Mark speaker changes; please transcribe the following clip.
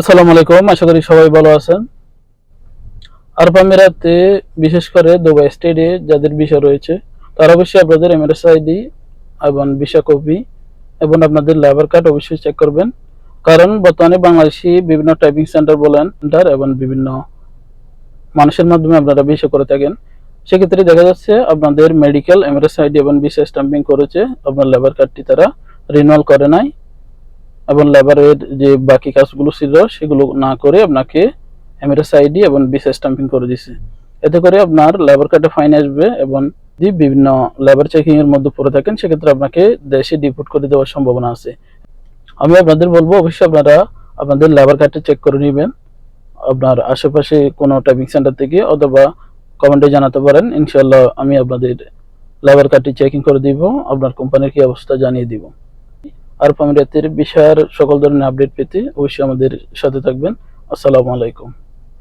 Speaker 1: আসসালামু আলাইকুম, আশা করি সবাই ভালো আছেন। আরব আমিরাতে বিশেষ করে দুবাই স্টেডে যাদের ভিসা রয়েছে, তারা অবশ্যই আপনাদের এমএরএস আইডি এবং ভিসা কপি এবং আপনাদের লেবার কার্ড অবশ্যই চেক করবেন। কারণ বর্তমানে বাংলাদেশি বিভিন্ন টাইপিং সেন্টার বলেন সেন্টার এবং বিভিন্ন মানুষের মাধ্যমে আপনারা ভিসা করে থাকেন। সেক্ষেত্রে দেখা যাচ্ছে আপনাদের মেডিকেল এমআরএস আইডি এবং ভিসা স্টাম্পিং করেছে, আপনার লেবার কার্ডটি তারা রিনুয়াল করে নাই। এবং লেবারের যে বাকি কাজগুলো ছিল, সেগুলো না করে আপনাকে এমএরএস আইডি এবং ভিসা স্টাম্পিং করে দিছে। এতে করে আপনার লেবার কার্ডে ফাইন আসবে এবং যদি বিভিন্ন লেবার চেকিং এর মধ্যে পড়ে থাকেন, সেক্ষেত্রে আপনাকে দেশে ডিপোর্ট করে দেওয়ার সম্ভাবনা আছে। আমি আপনাদের বলব, অবশ্যই আপনারা আপনাদের লেবার কার্ডটা চেক করে নেবেন। আপনার আশেপাশে কোনো টাইপিং সেন্টার থেকে অথবা কমেন্টে জানাতে পারেন। ইনশাল্লাহ আমি আপনাদের লেবার কার্ডটি চেকিং করে দিব, আপনার কোম্পানির কি অবস্থা জানিয়ে দিব। আর আমিরাতের বিষয়ের সকল ধরনের আপডেট পেতে অবশ্যই আমাদের সাথে থাকবেন। আসসালামু আলাইকুম।